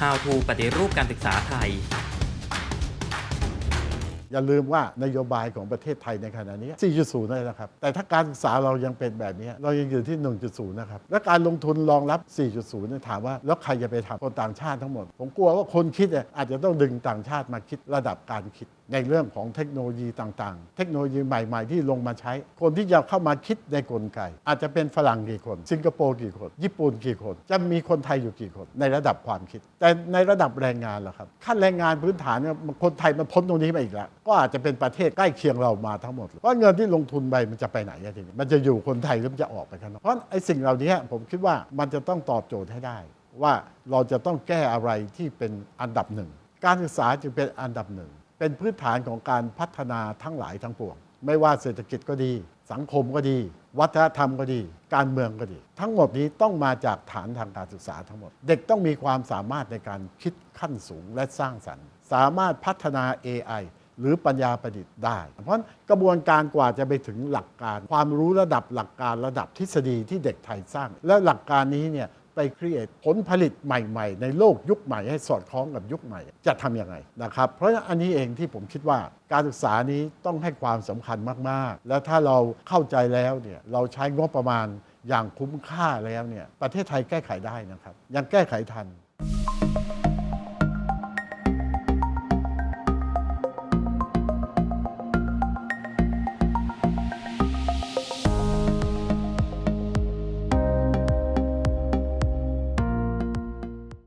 How to ปฏิรูปการศึกษาไทย อย่าลืมว่านโยบายของประเทศไทยในขณะนี้ 4.0นั่นแหละครับ แต่ถ้าการศึกษาเรายังเป็นแบบนี้ เรายังอยู่ที่ 1.0 นะครับ และการลงทุนรองรับ 4.0เนี่ยถามว่า แล้วใครจะไปทำคนต่างชาติทั้งหมด ผมกลัวว่าคนคิดเนี่ยอาจจะต้องดึงต่างชาติมาคิดระดับการคิด ในเรื่องของเทคโนโลยีต่างๆ เทคโนโลยีใหม่ ๆ ที่ลงมาใช้ คนที่จะเข้ามาคิดในกลไก อาจจะเป็นฝรั่งกี่คน สิงคโปร์กี่คน ญี่ปุ่นกี่คน จะมีคนไทยอยู่กี่คน ในระดับความคิด แต่ในระดับแรงงานล่ะครับขั้นแรงงานพื้นฐานเนี่ยคนไทยมันพ้นตรงนี้มาอีกแล้วก็อาจจะเป็นประเทศใกล้เคียงเรามาทั้งหมด เพราะเงินที่ลงทุนไปมันจะไปไหนอะทีนี้มันจะอยู่คนไทยหรือมันจะออกไปข้างนอกเพราะไอ้สิ่งเหล่านี้ผมคิดว่ามันจะต้องตอบโจทย์ให้ได้ ว่าเราจะต้องแก้อะไรที่เป็นอันดับหนึ่ง การศึกษาจึงเป็นอันดับหนึ่ง เป็นพื้นฐานของการพัฒนาทั้งหลายทั้งปวง ไม่ว่าเศรษฐกิจก็ดี สังคมก็ดี วัฒนธรรมก็ดี การเมืองก็ดี ทั้งหมดนี้ต้องมาจากฐานทางการศึกษาทั้งหมด เด็กต้องมีความสามารถในการคิดขั้นสูงและสร้างสรรค์ สามารถพัฒนา AI หรือปัญญาประดิษฐ์ได้ เพราะกระบวนการกว่าจะไปถึงหลักการ ความรู้ระดับหลักการระดับทฤษฎีที่เด็กไทยสร้าง และหลักการนี้เนี่ยไปครีเอทผลผลิตใหม่ๆ ในโลกยุคใหม่ให้สอดคล้องกับยุคใหม่ จะทำยังไงนะครับ เพราะอันนี้เองที่ผมคิดว่าการศึกษานี้ต้องให้ความสำคัญมากๆ แล้วถ้าเราเข้าใจแล้วเนี่ยเราใช้งบประมาณอย่างคุ้มค่าแล้วเนี่ยประเทศไทยแก้ไขได้นะครับ ยังแก้ไขทัน